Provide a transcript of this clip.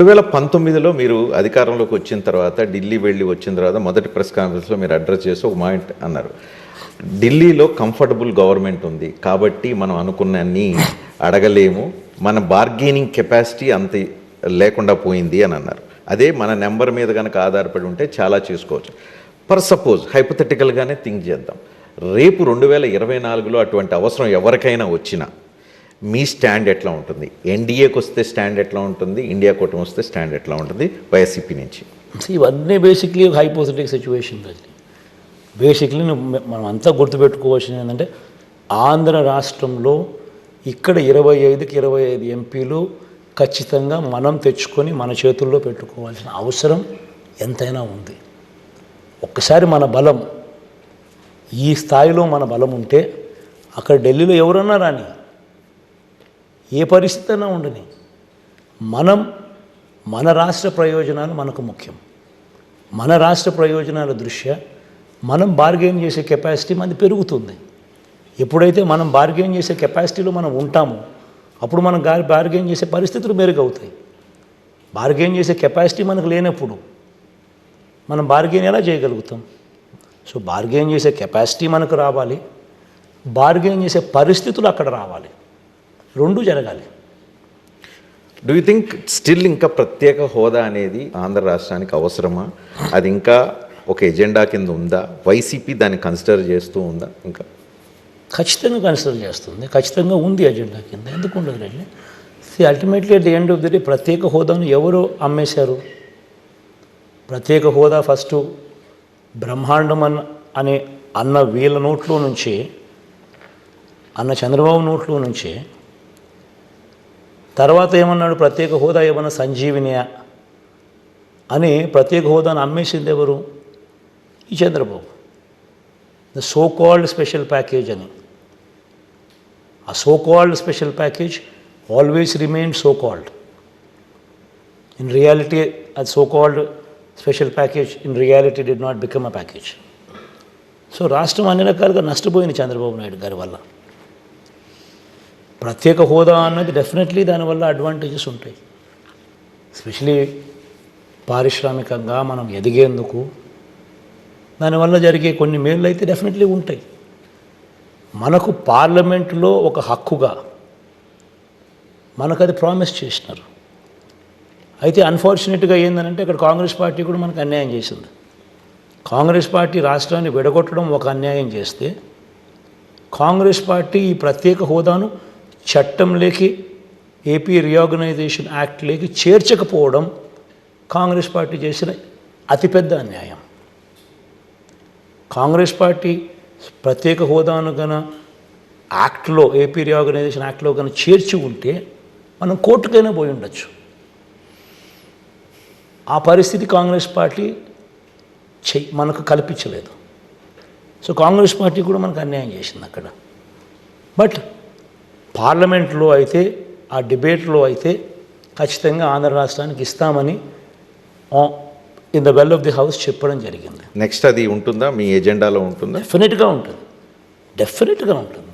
రెండు వేల పంతొమ్మిదిలో మీరు అధికారంలోకి వచ్చిన తర్వాత ఢిల్లీ వెళ్ళి వచ్చిన తర్వాత మొదటి ప్రెస్ కాన్ఫరెన్స్లో మీరు అడ్రస్ చేసి ఒక మాయింట్ అన్నారు. ఢిల్లీలో కంఫర్టబుల్ గవర్నమెంట్ ఉంది. కాబట్టి మనం అనుకున్నన్ని అడగలేము. మన బార్గెనింగ్ కెపాసిటీ అంత లేకుండా పోయింది అని అన్నారు. అదే మన నెంబర్ మీద కనుక ఆధారపడి ఉంటే చాలా చేసుకోవచ్చు. ఫర్ సపోజ్ హైపోథెటికల్గానే థింక్ చేద్దాం. రేపు రెండు వేల ఇరవై నాలుగులో అటువంటి అవసరం ఎవరికైనా వచ్చినా మీ స్టాండ్ ఎట్లా ఉంటుంది? ఎన్డీఏకి వస్తే స్టాండ్ ఎట్లా ఉంటుంది? ఇండియా కూటమి వస్తే స్టాండ్ ఎట్లా ఉంటుంది? వైఎస్సీపీ నుంచి. ఇవన్నీ బేసిక్లీ హైపోథెటిక్ సిచ్యువేషన్ అది బేసిక్లీ మనం అంతా గుర్తుపెట్టుకోవాల్సింది ఏంటంటే ఆంధ్ర రాష్ట్రంలో ఇక్కడ ఇరవై ఐదుకి ఇరవై ఐదు ఎంపీలు ఖచ్చితంగా మనం తెచ్చుకొని మన చేతుల్లో పెట్టుకోవాల్సిన అవసరం ఎంతైనా ఉంది. ఒక్కసారి మన బలం ఈ స్థాయిలో మన బలం ఉంటే అక్కడ ఢిల్లీలో ఎవరన్నా రాని ఏ పరిస్థితి అయినా ఉండని. మనం మన రాష్ట్ర ప్రయోజనాలు మనకు ముఖ్యం. మన రాష్ట్ర ప్రయోజనాల దృష్ట్యా మనం బార్గెయిన్ చేసే కెపాసిటీ మనది పెరుగుతుంది. ఎప్పుడైతే మనం బార్గెయిన్ చేసే కెపాసిటీలో మనం ఉంటామో అప్పుడు మనం గా బార్గెయిన్ చేసే పరిస్థితులు మెరుగవుతాయి. బార్గెయిన్ చేసే కెపాసిటీ మనకు లేనప్పుడు మనం బార్గెయిన్ ఎలా చేయగలుగుతాం? సో బార్గెయిన్ చేసే కెపాసిటీ మనకు రావాలి. బార్గెయిన్ చేసే పరిస్థితులు అక్కడ రావాలి. రెండు జరగాలి. డూ యూ థింక్ స్టిల్ ఇంకా ప్రత్యేక హోదా అనేది ఆంధ్ర రాష్ట్రానికి అవసరమా? అది ఇంకా ఒక ఎజెండా కింద ఉందా? వైసీపీ దాన్ని కన్సిడర్ చేస్తూ ఉందా? ఇంకా ఖచ్చితంగా కన్సిడర్ చేస్తుంది. ఖచ్చితంగా ఉంది అజెండా కింద. ఎందుకు ఉండదులేండి see ultimately at the end of the day ప్రత్యేక హోదాను ఎవరు అమ్మేశారు? ప్రత్యేక హోదా ఫస్ట్ బ్రహ్మాండం అన్న అనే అన్న వీళ్ళ నోట్లో నుంచి అన్న చంద్రబాబు నోట్లో నుంచి తర్వాత ఏమన్నాడు? ప్రత్యేక హోదా ఏమన్నా సంజీవినియా? అని ప్రత్యేక హోదాను అమ్మేసింది ఎవరు? ఈ Chandrababu. The so called special package అని. ఆ so called special package always remain so called in reality అది so called special package in reality did not become a package so రాష్ట్రం అన్ని రకాలుగా నష్టపోయింది చంద్రబాబు నాయుడు గారి వల్ల. ప్రత్యేక హోదా అన్నది డెఫినెట్లీ దానివల్ల అడ్వాంటేజెస్ ఉంటాయి. ఎస్పెషలీ పారిశ్రామికంగా మనం ఎదిగేందుకు దానివల్ల జరిగే కొన్ని మేళ్ళు అయితే డెఫినెట్లీ ఉంటాయి. మనకు పార్లమెంటులో ఒక హక్కుగా మనకు అది ప్రామిస్ చేసినారు. అయితే అన్ఫార్చునేట్గా ఏంటంటే ఇక్కడ కాంగ్రెస్ పార్టీ కూడా మనకు అన్యాయం చేసింది. కాంగ్రెస్ పార్టీ రాష్ట్రాన్ని విడగొట్టడం ఒక అన్యాయం చేస్తే కాంగ్రెస్ పార్టీ ఈ ప్రత్యేక హోదాను చట్టంలోకి ఏపీ రీఆర్గనైజేషన్ యాక్ట్లోకి చేర్చకపోవడం కాంగ్రెస్ పార్టీ చేసిన అతిపెద్ద అన్యాయం. కాంగ్రెస్ పార్టీ ప్రత్యేక హోదాను గన యాక్ట్లో ఏపీ రీఆర్గనైజేషన్ యాక్ట్లో కనుక చేర్చి ఉంటే మనం కోర్టుకైనా పోయి ఉండొచ్చు. ఆ పరిస్థితి కాంగ్రెస్ పార్టీ చె మనకు కల్పించలేదు. సో కాంగ్రెస్ పార్టీ కూడా మనకు అన్యాయం చేసింది అక్కడ. బట్ పార్లమెంట్లో అయితే ఆ డిబేట్లో అయితే ఖచ్చితంగా ఆంధ్ర రాష్ట్రానికి ఇస్తామని in the well of the house చెప్పడం జరిగింది. నెక్స్ట్ అది ఉంటుందా? మీ ఎజెండాలో ఉంటుందా? డెఫినెట్గా ఉంటుంది. డెఫినెట్గా ఉంటుంది.